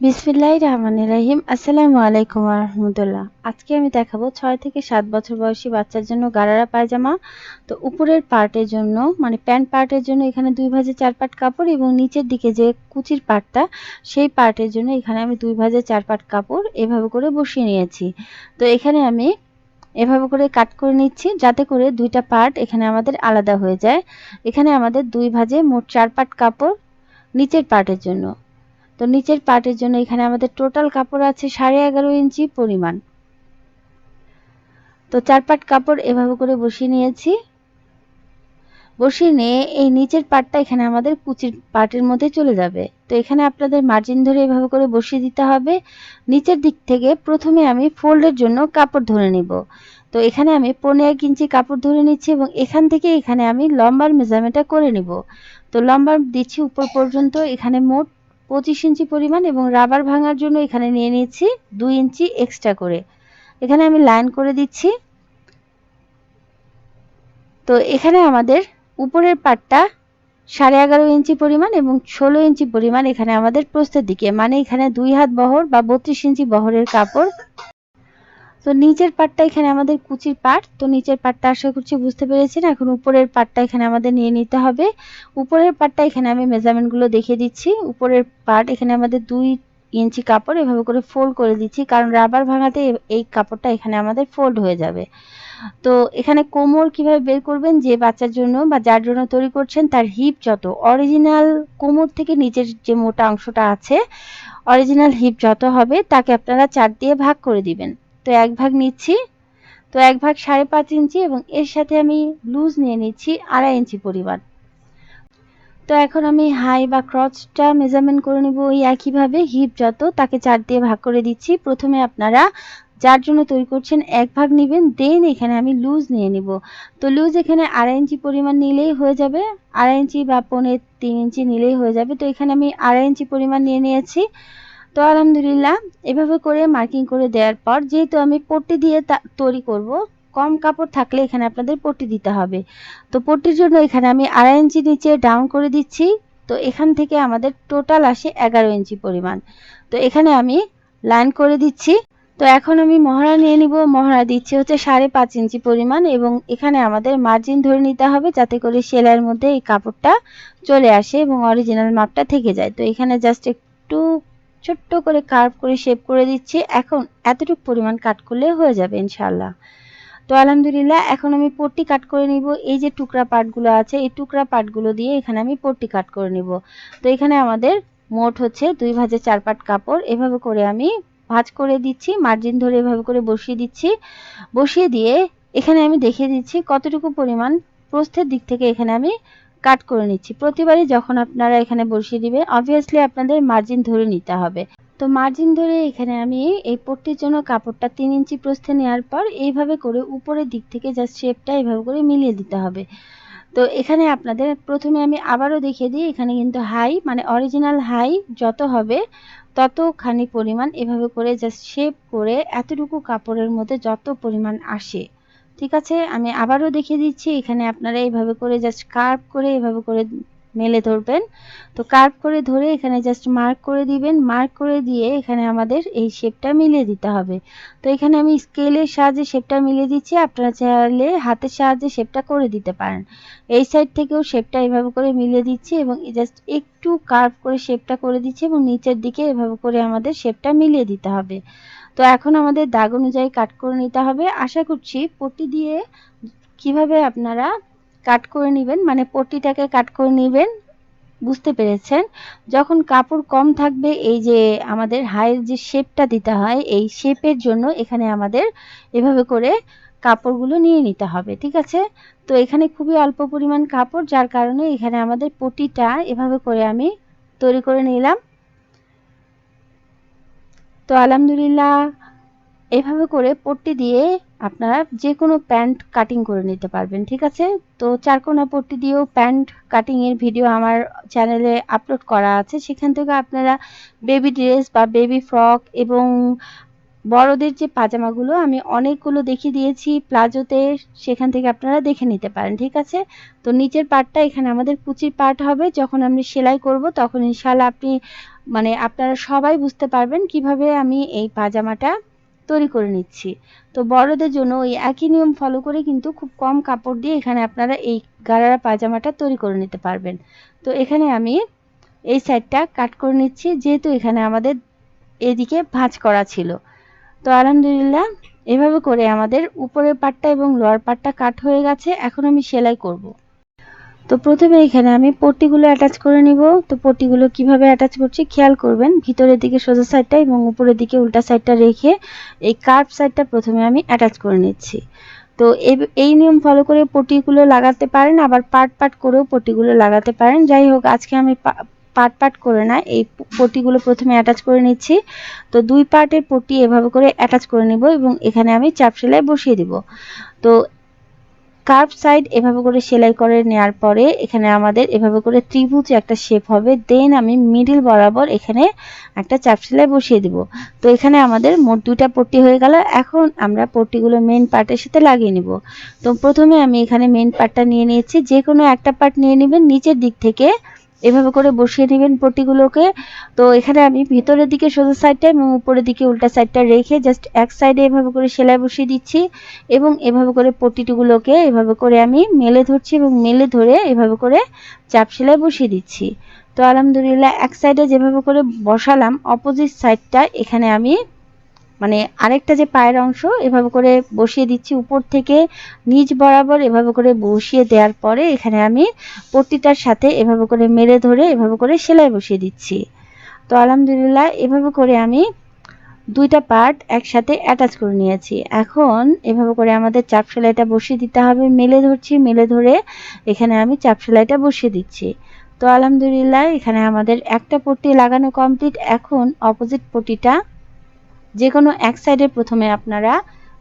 বিসমিল্লাহ রহমান রাহিম আসসালামু আলাইকুম রহমতুল্লাহ। আজকে আমি দেখাবো ছয় থেকে সাত বছর বয়সী বাচ্চার জন্য গারারা পায়জামা। তো উপরের পার্টের জন্য মানে প্যান্ট পার্টের জন্য এখানে দুই ভাজে চার পাট কাপড় এবং নিচের দিকে যে কুচির পাটটা, সেই পার্টের জন্য এখানে আমি দুই ভাজে চার পাট কাপড় এভাবে করে বসিয়ে নিয়েছি। তো এখানে আমি এভাবে করে কাট করে নিচ্ছি যাতে করে দুইটা পার্ট এখানে আমাদের আলাদা হয়ে যায়। এখানে আমাদের দুই ভাজে মোট চার পাট কাপড় নিচের পার্টের জন্য। তো নিচের পার্টের জন্য এখানে আমাদের টোটাল কাপড় আছে সাড়ে এগারো ইঞ্চি পরিমাণ। তো চার পাট কাপড় এভাবে করে বসিয়ে নিয়েছি। বসিয়ে নিয়ে এই নিচের পাটটা এখানে আমাদের কুচির পাটের মধ্যে চলে যাবে। তো এখানে আপনাদের মার্জিন ধরে এভাবে করে বসিয়ে দিতে হবে। নিচের দিক থেকে প্রথমে আমি ফোল্ডের জন্য কাপড় ধরে নিব। তো এখানে আমি পনেরো এক ইঞ্চি কাপড় ধরে নিচ্ছি এবং এখান থেকে এখানে আমি লম্বার মেজারমেন্টটা করে নিব। তো লম্বার দিচ্ছি উপর পর্যন্ত, এখানে মোট পঁচিশ ইঞ্চি পরিমাণ এবং রাবার ভাঙার জন্য এখানে নিয়ে নিয়েছি দুই ইঞ্চি এক্সট্রা করে। এখানে আমি লাইন করে দিচ্ছি। তো এখানে আমাদের উপরের পাটটা সাড়ে এগারো ইঞ্চি পরিমাণ এবং ষোলো ইঞ্চি পরিমাণ এখানে আমাদের প্রস্তের দিকে। মানে এখানে দুই হাত বহর বা বত্রিশ ইঞ্চি বহরের কাপড় তো নিচের পাটটা এখানে আমাদের কুচির পাট। তো নিচের পাটটা আশা করছি বুঝতে পেরেছেন। এখন উপরের পাটটা এখানে আমাদের নিয়ে নিতে হবে। উপরের পাটটা এখানে আমি মেজারমেন্টগুলো দেখিয়ে দিচ্ছি। উপরের পাট এখানে আমাদের দুই ইঞ্চি কাপড় এভাবে করে ফোল্ড করে দিচ্ছি, কারণ রাবার ভাঙাতে এই কাপড়টা এখানে আমাদের ফোল্ড হয়ে যাবে। তো এখানে কোমর কীভাবে বের করবেন যে বাচ্চার জন্য বা যার জন্য তৈরি করছেন তার হিপ যত। অরিজিনাল কোমর থেকে নিচের যে মোটা অংশটা আছে, অরিজিনাল হিপ যত হবে তাকে আপনারা চার দিয়ে ভাগ করে দিবেন। তো এক ভাগ নিচ্ছি। তো এক ভাগ সাড়ে পাঁচ ইঞ্চি এবং এর সাথে আমি লুজ নিয়ে নিচ্ছি আড়াই ইঞ্চি পরিমাণ। তো এখন আমি হাই বা ক্রচটা মেজারমেন্ট করে নেব ওই একইভাবে হিপ যত, তাকে চার দিয়ে ভাগ করে দিচ্ছি। প্রথমে আপনারা যার জন্য তৈরি করছেন এক ভাগ নেবেন দেন এখানে আমি লুজ নিয়ে নিব। তো লুজ এখানে আড়াই ইঞ্চি পরিমাণ নিলেই হয়ে যাবে। আড়াই ইঞ্চি বা পনেরো তিন ইঞ্চি নিলেই হয়ে যাবে। তো এখানে আমি আড়াই ইঞ্চি পরিমাণ নিয়ে নিয়েছি। তো আলহামদুলিল্লাহ, এভাবে করে মার্কিং করে দেওয়ার পর যেহেতু আমি পট্টি দিয়ে তৈরি করব, কম কাপড় থাকলে এখানে আপনাদের পট্টি দিতে হবে। তো পট্টির জন্য এখানে আমি আড়াই ইঞ্চি নিচে ডাউন করে দিচ্ছি। তো এখান থেকে আমাদের টোটাল আসে এগারো ইঞ্চি পরিমাণ। তো এখানে আমি লাইন করে দিচ্ছি। তো এখন আমি মহড়া নিয়ে নিব। মহড়া দিচ্ছি হচ্ছে সাড়ে পাঁচ ইঞ্চি পরিমাণ এবং এখানে আমাদের মার্জিন ধরে নিতে হবে যাতে করে সেলাইয়ের মধ্যে এই কাপড়টা চলে আসে এবং অরিজিনাল মাপটা থেকে যায়। তো এখানে জাস্ট একটু ছোট্ট করে কার্ভ করে শেপ করে দিচ্ছি। এখন এতটুকু পরিমাণ কাট করলে হয়ে যাবে ইনশাল্লাহ তো আলহামদুলিল্লাহ, এখন আমি পট্টি কাট করে নিব। এই যে টুকরা পাটগুলো আছে, এই টুকরা পাটগুলো দিয়ে এখানে আমি পট্টি কাট করে নিব। তো এখানে আমাদের মোট হচ্ছে দুই ভাজে চার পাট কাপড়। এভাবে করে আমি ভাজ করে দিচ্ছি মার্জিন ধরে এভাবে করে বসিয়ে দিচ্ছি। বসিয়ে দিয়ে এখানে আমি দেখিয়ে দিচ্ছি কতটুকু পরিমাণ প্রস্থের দিক থেকে এখানে আমি কাট করে নিচ্ছি। প্রতিবারই যখন আপনারা এখানে বসিয়ে দিবে অবভিয়াসলি আপনাদের মার্জিন ধরে নিতে হবে। তো মার্জিন ধরে এখানে আমি এই পট্টির জন্য কাপড়টা তিন ইঞ্চি প্রস্থে নেওয়ার পর এইভাবে করে উপরের দিক থেকে জাস্ট শেপটা এইভাবে করে মিলিয়ে দিতে হবে। তো এখানে আপনাদের প্রথমে আমি আবারও দেখিয়ে দিই, এখানে কিন্তু হাই মানে অরিজিনাল হাই যত হবে ততখানি পরিমাণ এভাবে করে জাস্ট শেপ করে এতটুকু কাপড়ের মধ্যে যত পরিমাণ আসে ঠিক আছে? আমি আবারও দেখিয়ে দিচ্ছি, এখানে আপনারা এইভাবে করে জাস্ট কার্ভ করে এভাবে করে মেলে ধরবেন। তো কার্ভ করে ধরে এখানে জাস্ট মার্ক করে দিবেন। মার্ক করে দিয়ে এখানে আমাদের এই শেপটা মিলিয়ে দিতে হবে। তো এখানে আমি স্কেলের সাহায্যে শেপটা মিলিয়ে দিচ্ছি। আপনারা চাইলে হাতের সাহায্যে শেপটা করে দিতে পারেন। এই সাইড থেকেও শেপটা এভাবে করে মিলিয়ে দিচ্ছি এবং জাস্ট একটু কার্ভ করে শেপটা করে দিচ্ছি এবং নিচের দিকে এভাবে করে আমাদের শেপটা মিলিয়ে দিতে হবে। তো এখন আমাদের দাগ অনুযায়ী কাট করে নিতে হবে। আশা করছি পটি দিয়ে কীভাবে আপনারা কাট করে নেবেন মানে পটিটাকে কাট করে নেবেন বুঝতে পেরেছেন? যখন কাপড় কম থাকবে, এই যে আমাদের হায়ের যে শেপটা দিতে হয়, এই শেপের জন্য এখানে আমাদের এভাবে করে কাপড়গুলো নিয়ে নিতে হবে, ঠিক আছে? তো এখানে খুবই অল্প পরিমাণ কাপড়, যার কারণে এখানে আমাদের পটিটা এভাবে করে আমি তৈরি করে নিলাম। তো আলহামদুলিল্লাহ, এভাবে করে পট্টি দিয়ে আপনারা যে কোনো প্যান্ট কাটিং করে নিতে পারবেন, ঠিক আছে? তো চারকোনা পট্টি দিয়েও প্যান্ট কাটিংয়ের ভিডিও আমার চ্যানেলে আপলোড করা আছে। সেখান থেকে আপনারা বেবি ড্রেস বা বেবি ফ্রক এবং বড়দের যে পাজামাগুলো, আমি অনেকগুলো দেখিয়ে দিয়েছি। প্লাজোতে সেখান থেকে আপনারা দেখে নিতে পারেন, ঠিক আছে? তো নিচের পার্টটা এখানে আমাদের কুচির পার্ট হবে। যখন আমি সেলাই করব, তখন ইনশাল্লাহ আপনি মানে আপনারা সবাই বুঝতে পারবেন কীভাবে আমি এই পাজামাটা তৈরি করে নিচ্ছি। তো বড়দের জন্য ওই একই নিয়ম ফলো করে কিন্তু খুব কম কাপড় দিয়ে এখানে আপনারা এই গারারা পাজামাটা তৈরি করে নিতে পারবেন। তো এখানে আমি এই সাইডটা কাট করে নিচ্ছি, যেহেতু এখানে আমাদের এদিকে ভাঁজ করা ছিল। তো আলহামদুলিল্লাহ, এভাবে করে আমাদের উপরের পাটটা এবং লোয়ার পাটটা কাট হয়ে গেছে, এখন আমি সেলাই করব। তো প্রথমে এখানে আমি পট্টিগুলো অ্যাটাচ করে নিব। তো পট্টিগুলো কীভাবে অ্যাটাচ করছি খেয়াল করবেন, ভিতরের দিকে সোজা সাইডটা এবং উপরের দিকে উল্টা সাইডটা রেখে এই কার্ভ সাইডটা প্রথমে আমি অ্যাটাচ করে নিচ্ছি। তো এই নিয়ম ফলো করে পটিগুলো লাগাতে পারেন, আবার পাট পাট করেও পটিগুলো লাগাতে পারেন। যাই হোক, আজকে আমি পাট পাট করে না, এই পটিগুলো প্রথমে অ্যাটাচ করে নিচ্ছি। তো দুই পার্টের পটি এভাবে করে অ্যাটাচ করে নিব এবং এখানে আমি চাপ সেলাই বসিয়ে দিব। তো কার্ভ সাইড এভাবে করে সেলাই করে নেয়ার পরে এখানে আমাদের এভাবে করে ত্রিভুজ একটা শেপ হবে। দেন আমি মিডিল বরাবর এখানে একটা চাপ সেলাই বসিয়ে দিব। তো এখানে আমাদের মোট দুইটা পট্টি হয়ে গেল। এখন আমরা পট্টিগুলো মেন পার্টের সাথে লাগিয়ে নিব। তো প্রথমে আমি এখানে মেন পার্টটা নিয়ে নিয়েছি। যে কোনো একটা পার্ট নিয়ে নেবেন। নিচের দিক থেকে এভাবে করে বসিয়ে নেবেন পটিগুলোকে তো এখানে আমি ভিতরের দিকে সোজা সাইডটা এবং উপরের দিকে উল্টা সাইডটা রেখে জাস্ট এক সাইডে এভাবে করে সেলাই বসিয়ে দিচ্ছি এবং এভাবে করে পটিগুলোকে এভাবে করে আমি মেলে ধরছি এবং মেলে ধরে এভাবে করে চাপ সেলাই বসিয়ে দিচ্ছি। তো আলহামদুলিল্লাহ এক সাইডে যেভাবে করে বসালাম অপোজিট সাইডটা এখানে আমি মানে আরেকটা যে পায়ের অংশ, এভাবে করে বসিয়ে দিচ্ছি উপর থেকে, নিচ বরাবর এভাবে করে বসিয়ে দেওয়ার পরে এখানে আমি পট্টিটার সাথে এভাবে করে মেরে ধরে এভাবে করে সেলাই বসিয়ে দিচ্ছি। তো আলহামদুলিল্লাহ, এভাবে করে আমি দুইটা পার্ট একসাথে অ্যাটাচ করে নিয়েছি। এখন এভাবে করে আমাদের চাপ সেলাইটা বসিয়ে দিতে হবে, মেলে ধরছি, মেলে ধরে এখানে আমি চাপ সেলাইটা বসিয়ে দিচ্ছি। তো আলহামদুলিল্লাহ, এখানে আমাদের একটা পট্টি লাগানো কমপ্লিট এখন অপোজিট পট্টিটা যে কোনো এক সাইডে প্রথমে আপনারা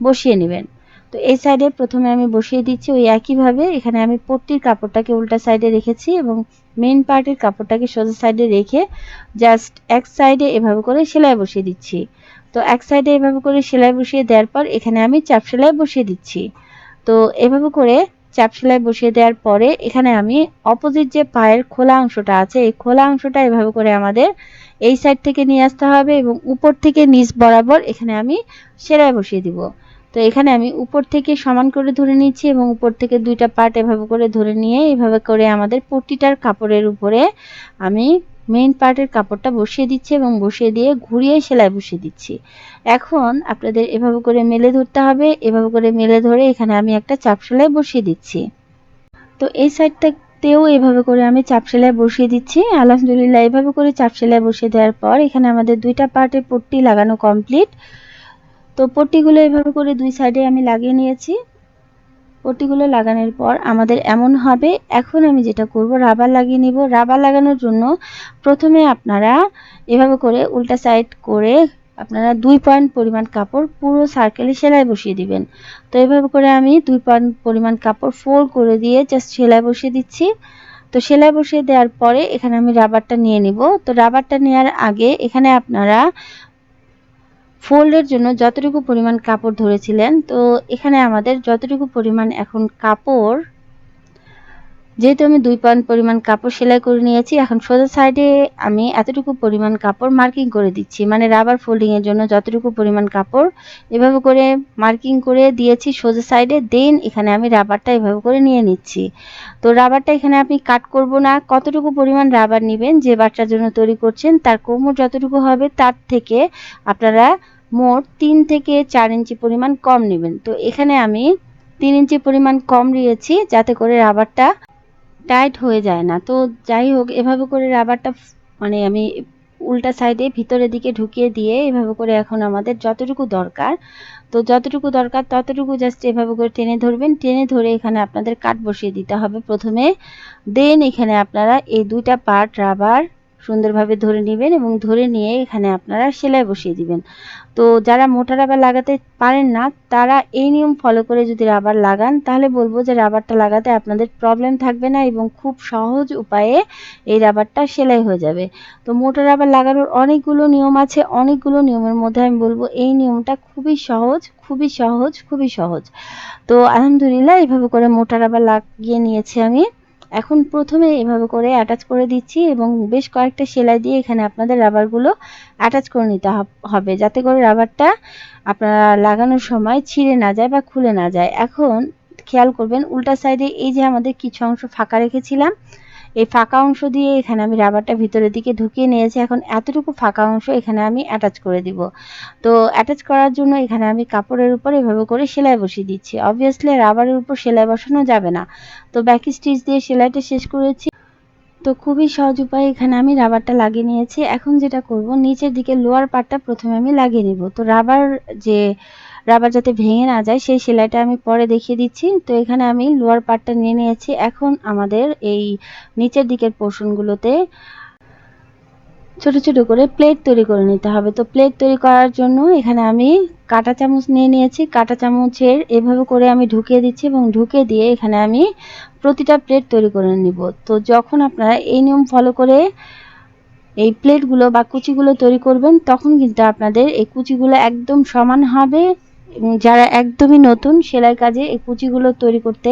বসিয়ে নেবেন। তো এই সাইডে প্রথমে আমি বসিয়ে দিচ্ছি ওই একইভাবে। এখানে আমি পট্টির কাপড়টাকে উল্টা সাইডে রেখেছি এবং মেন পার্টের কাপড়টাকে সোজা সাইডে রেখে জাস্ট এক সাইডে এভাবে করে সেলাই বসিয়ে দিচ্ছি। তো এক সাইডে এভাবে করে সেলাই বসিয়ে দেওয়ার পর এখানে আমি চাপ সেলাই বসিয়ে দিচ্ছি। তো এভাবে করে চাপ সেলাই বসিয়ে দেওয়ার পরে এখানে আমি অপোজিট যে পায়ের খোলা অংশটা আছে, এই খোলা অংশটা এভাবে করে আমাদের এই সাইড থেকে নিয়ে আসতে হবে এবং উপর থেকে নিচ বরাবর এখানে আমি সেলাই বসিয়ে দিব। তো এখানে আমি উপর থেকে সমান করে ধরে নিচ্ছি এবং উপর থেকে দুইটা পার্ট এভাবে করে ধরে নিয়ে এভাবে করে আমাদের পট্টিটার কাপড়ের উপরে আমি মেইন পার্টের কাপড়টা বসিয়ে দিচ্ছি এবং বসিয়ে দিয়ে ঘুরিয়ে সেলাই বসিয়ে দিচ্ছি। এখন আপনাদের এভাবে করে মেলে ধরতে হবে, এভাবে করে মেলে ধরে এখানে আমি একটা চাপ সেলাই বসিয়ে দিচ্ছি। তো এই সাইডটা তেও এভাবে করে আমি চাপ সেলাই বসিয়ে দিচ্ছি। আলহামদুলিল্লাহ, এভাবে করে চাপ সেলাই বসিয়ে দেওয়ার পর এখানে আমাদের দুইটা পার্টের পট্টি লাগানো কমপ্লিট তো পট্টিগুলো এভাবে করে দুই সাইডে আমি লাগিয়ে নিয়েছি। পট্টিগুলো লাগানোর পর আমাদের এমন হবে, এখন আমি যেটা করব, রাবার লাগিয়ে নিব। রাবার লাগানোর জন্য প্রথমে আপনারা এভাবে করে উল্টা সাইড করে আপনারা দুই পয়েন্ট পরিমাণ কাপড় পুরো সার্কেলে সেলাই বসিয়ে দিবেন। তো এভাবে করে আমি দুই পয়েন্ট পরিমাণ কাপড় ফোল্ড করে দিয়ে জাস্ট সেলাই বসিয়ে দিচ্ছি। তো সেলাই বসিয়ে দেওয়ার পরে এখানে আমি রাবারটা নিয়ে নিব। তো রাবারটা নেওয়ার আগে এখানে আপনারা ফোল্ডের জন্য যতটুকু পরিমাণ কাপড় ধরেছিলেন তো এখানে আমাদের যতটুকু পরিমাণ এখন কাপড় যেহেতু আমি দুই পাউন্ড পরিমাণ কাপড় সেলাই করে নিয়েছি, এখন সোজা সাইডে আমি এতটুকু পরিমাণ কাপড় মার্কিং করে দিচ্ছি। মানে রাবার ফোল্ডিংয়ের জন্য যতটুকু পরিমাণ কাপড় এভাবে করে মার্কিং করে দিয়েছি সোজা সাইডে দেন এখানে আমি রাবারটা এভাবে করে নিয়ে নিচ্ছি। তো রাবারটা এখানে আপনি কাট করব না, কতটুকু পরিমাণ রাবার নেবেন যে বাচ্চার জন্য তৈরি করছেন, তার কোমর যতটুকু হবে তার থেকে আপনারা মোট তিন থেকে চার ইঞ্চি পরিমাণ কম নেবেন। তো এখানে আমি তিন ইঞ্চি পরিমাণ কম নিয়েছি যাতে করে রাবারটা টাইট হয়ে যায় না। তো যাই হোক, এভাবে করে রাবারটা মানে আমি উল্টা সাইডে ভিতরের দিকে ঢুকিয়ে দিয়ে এভাবে করে এখন আমাদের যতটুকু দরকার, তো যতটুকু দরকার ততটুকু জাস্ট এভাবে করে টেনে ধরবেন। টেনে ধরে এখানে আপনাদের কাট বসিয়ে দিতে হবে প্রথমে। দেন এখানে আপনারা এই দুইটা পার্ট রাবার সুন্দরভাবে ধরে নেবেন এবং ধরে নিয়ে এখানে আপনারা সেলাই বসিয়ে দিবেন। তো যারা মোটা রাবার লাগাতে পারেন না, তারা এই নিয়ম ফলো করে যদি রাবার লাগান, তাহলে বলব যে রাবারটা লাগাতে আপনাদের প্রবলেম থাকবে না এবং খুব সহজ উপায়ে এই রাবারটা সেলাই হয়ে যাবে। তো মোটা রাবার লাগানোর অনেকগুলো নিয়ম আছে, অনেকগুলো নিয়মের মধ্যে আমি বলব এই নিয়মটা খুবই সহজ খুবই সহজ খুবই সহজ। তো আলহামদুলিল্লাহ, এইভাবে করে মোটা রাবার লাগিয়ে নিয়েছি আমি। এখন প্রথমে এভাবে করে অ্যাটাচ করে দিচ্ছি এবং বেশ কয়েকটা সেলাই দিয়ে এখানে আপনাদের রাবারগুলো অ্যাটাচ করে নিতে হবে যাতে করে রাবারটা আপনারা লাগানোর সময় ছিঁড়ে না যায় বা খুলে না যায়। এখন খেয়াল করবেন, উল্টা সাইডে এই যে আমাদের কিছু অংশ ফাঁকা রেখেছিলাম এই ফাঁকা অংশ দিয়ে এখানে আমি রাবারটা ভিতরের দিকে ঢুকিয়ে নিয়েছি। এখন এতটুকু ফাঁকা অংশ এখানে আমি অ্যাটাচ করে দিব। তো অ্যাটাচ করার জন্য এখানে আমি কাপড়ের উপর এভাবে করে সেলাই বসিয়ে দিচ্ছি। অবভিয়াসলি রাবারের উপর সেলাই বসানো যাবে না। তো ব্যাক স্টিচ দিয়ে সেলাইটা শেষ করেছি। তো খুবই সহজ উপায়ে এখানে আমি রাবারটা লাগিয়ে নিয়েছি। এখন যেটা করব, নিচের দিকে লোয়ার পার্টটা প্রথমে আমি লাগিয়ে নিব। তো রাবার যে রাবার যাতে ভেঙে না যায়, সেই সেলাইটা আমি পরে দেখিয়ে দিচ্ছি। তো এখানে আমি লোয়ার পার্টটা নিয়ে নিয়েছি। এখন আমাদের এই নিচের দিকের পোর্শনগুলোতে ছোট ছোট করে প্লেট তৈরি করে নিতে হবে। তো প্লেট তৈরি করার জন্য এখানে আমি কাটা চামচ নিয়ে নিয়েছি। কাটা চামচের এভাবে করে আমি ঢুকিয়ে দিচ্ছি এবং ঢুকে দিয়ে এখানে আমি প্রতিটা প্লেট তৈরি করে নিব। তো যখন আপনারা এই নিয়ম ফলো করে এই প্লেটগুলো বা কুচিগুলো তৈরি করবেন, তখন কিন্তু আপনাদের এই কুচিগুলো একদম সমান হবে। যারা একদমই নতুন সেলাই কাজে এই কুচিগুলো তৈরি করতে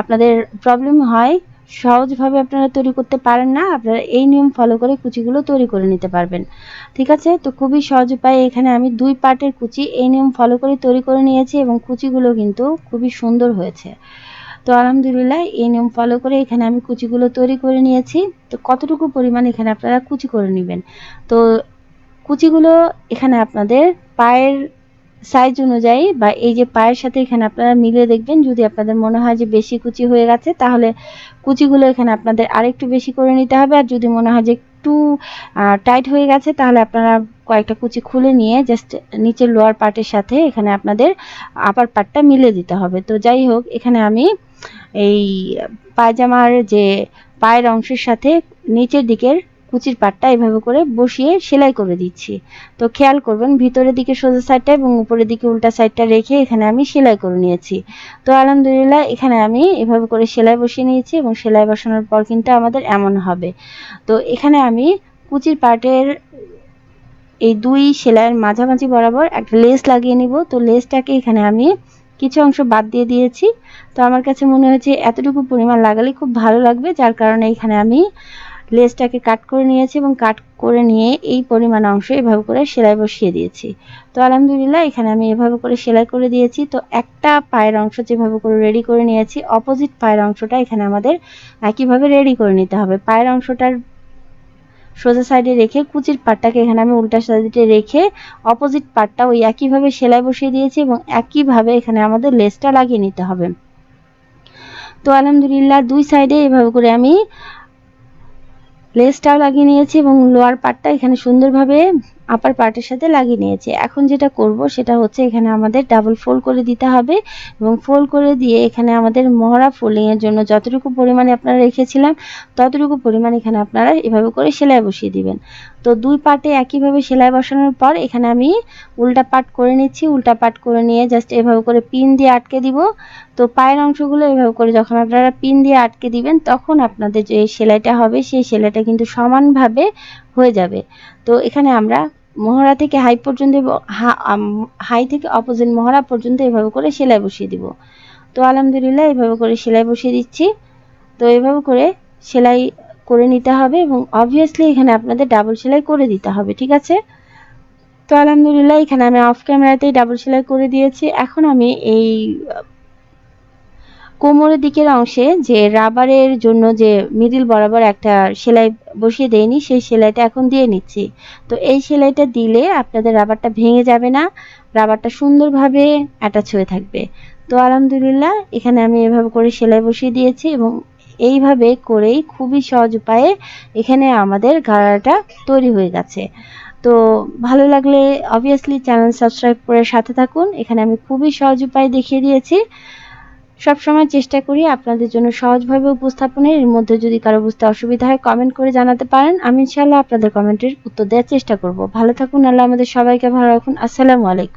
আপনাদের প্রবলেম হয়, সহজভাবে আপনারা তৈরি করতে পারেন না, আপনারা এই নিয়ম ফলো করে কুচিগুলো তৈরি করে নিতে পারবেন। ঠিক আছে? তো খুবই সহজ উপায়ে, এখানে আমি দুই পার্টের কুচি এই নিয়ম ফলো করে তৈরি করে নিয়েছি এবং কুচিগুলো কিন্তু খুবই সুন্দর হয়েছে। তো আলহামদুলিল্লাহ, এই নিয়ম ফলো করে এখানে আমি কুচিগুলো তৈরি করে নিয়েছি। তো কতটুকু পরিমাণ এখানে আপনারা কুচি করে নেবেন? তো কুচিগুলো এখানে আপনাদের পায়ের সাইজ অনুযায়ী বা এই যে পায়ের সাথে এখানে আপনারা মিলিয়ে দেখবেন, যদি আপনাদের মনে হয় যে বেশি কুচি হয়ে গেছে, তাহলে কুচিগুলো এখানে আপনাদের আরেকটু বেশি করে নিতে হবে। আর যদি মনে হয় যে একটু টাইট হয়ে গেছে, তাহলে আপনারা কয়েকটা কুচি খুলে নিয়ে জাস্ট নিচের লোয়ার পার্টের সাথে এখানে আপনাদের আপার পার্টটা মিলে দিতে হবে। তো যাই হোক, এখানে আমি এই পায়জামার যে পায়ের অংশের সাথে নিচের দিকের কুচির পাটটা এভাবে করে বসিয়ে সেলাই করে দিচ্ছি। তো খেয়াল করবেন, ভিতরের দিকে সোজা সাইডটা এবং উপরের দিকে উল্টা সাইডটা রেখে এখানে আমি সেলাই করে নিয়েছি। তো আলহামদুলিল্লাহ, এখানে আমি এভাবে করে সেলাই বসিয়ে নিয়েছি এবং সেলাই বসানোর পর কিন্তু আমাদের এমন হবে। তো এখানে আমি কুচির পাটের এই দুই সেলাইয়ের মাঝামাঝি বরাবর একটা লেস লাগিয়ে নিব। তো লেসটাকে এখানে আমি কিছু অংশ বাদ দিয়ে দিয়েছি। তো আমার কাছে মনে হয়েছে এতটুকু পরিমাণ লাগালে খুব ভালো লাগবে, যার কারণে এখানে আমি লেসটাকে কাট করে নিয়েছি এবং কাট করে নিয়ে এই পরিমাণ অংশ এভাবে করে সেলাই বসিয়ে দিয়েছি। তো আলহামদুলিল্লাহ এখানে আমি এভাবে করে সেলাই করে দিয়েছি। তো একটা পায়ের অংশ যেভাবে করে রেডি করে নিয়েছি অপোজিট পায়ের অংশটা এখানে আমাদের একইভাবে রেডি করে নিতে হবে। পায়ের অংশটার সোজা সাইডে রেখে কুচির পাটটাকে এখানে আমি উল্টা সাইডে রেখে অপোজিট পাটটা ওই একইভাবে সেলাই বসিয়ে দিয়েছি এবং একইভাবে এখানে আমাদের লেসটা লাগিয়ে নিতে হবে। তো আলহামদুলিল্লাহ দুই সাইডে এভাবে করে আমি লেসটাও লাগিয়ে নিয়েছি এবং লোয়ার পার্টটা এখানে সুন্দরভাবে আপার পার্টের সাথে লাগিয়ে নিয়েছি। এখন যেটা করব সেটা হচ্ছে এখানে আমাদের ডাবল ফোল্ড করে দিতে হবে এবং ফোল্ড করে দিয়ে এখানে আমাদের মহড়া ফোল্ডিংয়ের জন্য যতটুকু পরিমাণে আপনারা রেখেছিলাম, ততটুকু পরিমাণ এখানে আপনারা এভাবে করে সেলাই বসিয়ে দিবেন। তো দুই পার্টে একইভাবে সেলাই বসানোর পর এখানে আমি উল্টা পাট করে নিচ্ছি। উল্টা পাট করে নিয়ে জাস্ট এভাবে করে পিন দিয়ে আটকে দিব। তো পায়ের অংশগুলো এভাবে করে যখন আপনারা পিন দিয়ে আটকে দিবেন, তখন আপনাদের যে সেলাইটা হবে, সেই সেলাইটা কিন্তু সমানভাবে হয়ে যাবে। তো এখানে আমরা মহড়া থেকে হাই পর্যন্ত হাই থেকে অপোজিট মহড়া পর্যন্ত এভাবে করে সেলাই বসিয়ে দিব। তো আলহামদুলিল্লাহ এভাবে করে সেলাই বসিয়ে দিচ্ছি। তো এভাবে করে সেলাই করে নিতে হবে এবং অবভিয়াসলি এখানে আপনাদের ডাবল সেলাই করে দিতে হবে, ঠিক আছে? তো আলহামদুলিল্লাহ এখানে আমি অফ ক্যামেরাতেই ডাবল সেলাই করে দিয়েছি। এখন আমি এই কোমরের দিকের অংশে যে রাবারের জন্য যে মিডিল বরাবর একটা সেলাই বসিয়ে দেয়নি সেই সেলাইটা এখন দিয়ে নিচ্ছি। তো এই সেলাইটা দিলে আপনাদের রাবারটা ভেঙে যাবে না, রাবারটা সুন্দরভাবে অ্যাটাচ হয়ে থাকবে। তো আলহামদুলিল্লাহ, এখানে আমি এভাবে করে সেলাই বসিয়ে দিয়েছি এবং এইভাবে করেই খুবই সহজ উপায়ে এখানে আমাদের গাড়াটা তৈরি হয়ে গেছে। তো ভালো লাগলে অবভিয়াসলি চ্যানেল সাবস্ক্রাইব করে সাথে থাকুন। এখানে আমি খুবই সহজ উপায় দেখিয়ে দিয়েছি। সবসময় চেষ্টা করি আপনাদের জন্য সহজভাবে উপস্থাপনের। এর মধ্যে যদি কারও বুঝতে অসুবিধা হয় কমেন্ট করে জানাতে পারেন। আমি ইনশাআল্লাহ আপনাদের কমেন্টের উত্তর দেওয়ার চেষ্টা করব। ভালো থাকুন, আল্লাহ আমাদের সবাইকে ভালো রাখুন। আসসালামু আলাইকুম।